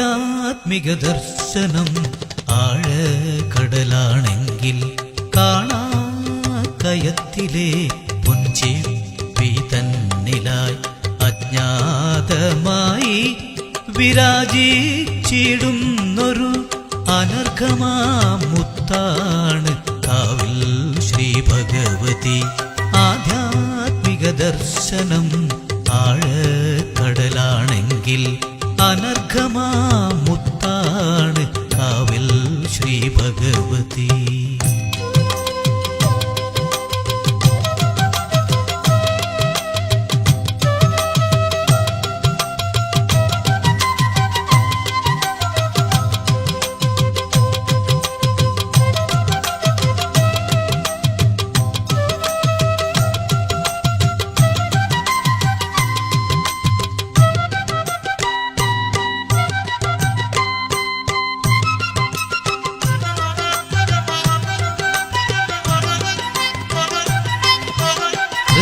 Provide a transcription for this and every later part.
ആധ്യാത്മിക ദർശനം ആഴ കടലാണെങ്കിൽ കാണാ കയത്തിലെ പുഞ്ചിപ്പി തന്നിലായി അജ്ഞാതമായി വിരാജിച്ചിടുന്നൊരു അനർഘമാമുത്താണ് കാവിൽ ശ്രീ ഭഗവതി ആധ്യാത്മിക ദർശനം ആഴക്കടലാണെങ്കിൽ അനർഘമാമുത്താണ് കാവിൽ ശ്രീ ഭഗവതി.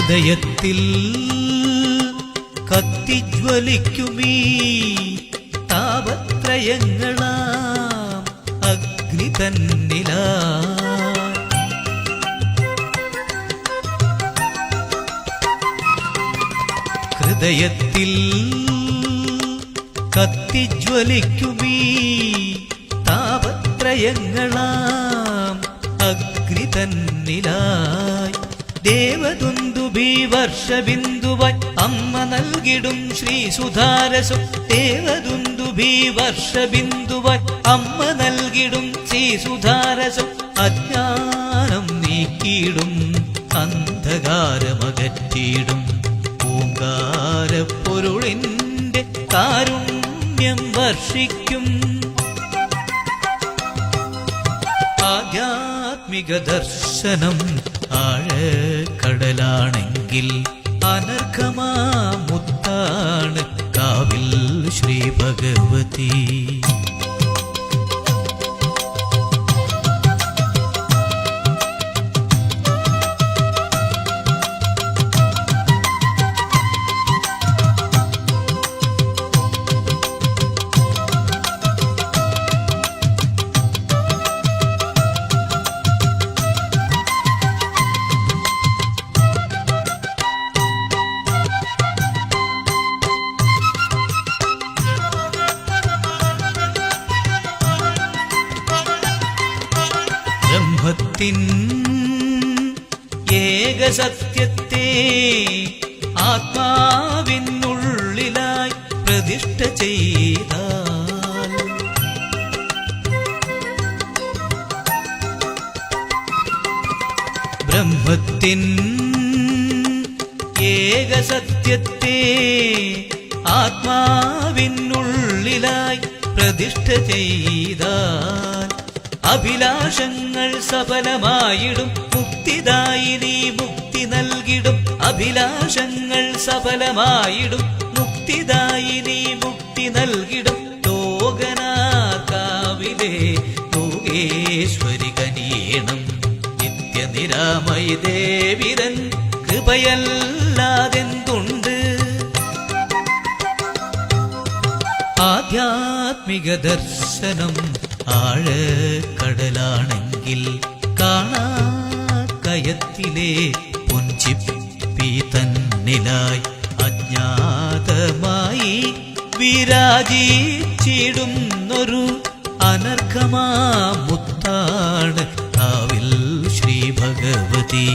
ഹൃദയത്തിൽ കത്തിജ്വലിക്കുമീ താപത്രയങ്ങളാം അഗ്നി തന്നില ഹൃദയത്തിൽ കത്തിജ്വലിക്കുമീ താപത്രയങ്ങളാം അഗ്നി തന്നിലായി ദേവദുന്ദുഭി വർഷബിന്ദുവായി അമ്മ നൽകിടും ശ്രീ സുധാരസം. ദേവദുന്ദുഭി വർഷബിന്ദുവായി അമ്മ നൽകിടും ശ്രീ സുധാരസം. അജ്ഞാനം നീക്കിയിടും അന്ധകാരമകറ്റിയിടും. പൂങ്കാരപ്പൊരുളിന്റെ കാരുണ്യം വർഷിക്കും. ആധ്യാത്മിക ദർശനം ആഴക്കടലാണെങ്കിൽ അനർഘമാമുത്താണ് കാവിൽ ശ്രീ ഭഗവതി. ബ്രഹ്മത്തിൻ ഏകസത്യത്തെ ആത്മാവിനുള്ളിലായി പ്രതിഷ്ഠ ചെയ്ത ബ്രഹ്മത്തിൻ ഏകസത്യത്തെ ആത്മാവിനുള്ളിലായി പ്രതിഷ്ഠ ചെയ്താൽ. അഭിലാഷങ്ങൾ സഫലമായിടും മുക്തിദായി നീ മുക്തി നൽകിടും. അഭിലാഷങ്ങൾ സഫലമായിടും മുക്തിദായി നീ മുക്തി നൽകിടും. ലോകനാകാവിലെ ലോകേശ്വരി കനീണം നിത്യനിരാമയി ദേവിതൻ കൃപയല്ലാതെന്തുണ്ട്? ആധ്യാത്മിക ദർശനം ആഴക്കടലാണെങ്കിൽ കാണാ കയത്തിലെ പുഞ്ചിപ്പി തന്നിലായി അജ്ഞാതമായി വിരാജിച്ചിടുന്നൊരു അനർഘമാമുത്താണ് കാവിൽ ശ്രീ ഭഗവതി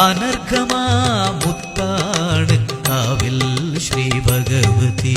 അനർഘമാമുത്താണ് കാവിൽ ശ്രീ ഭഗവതി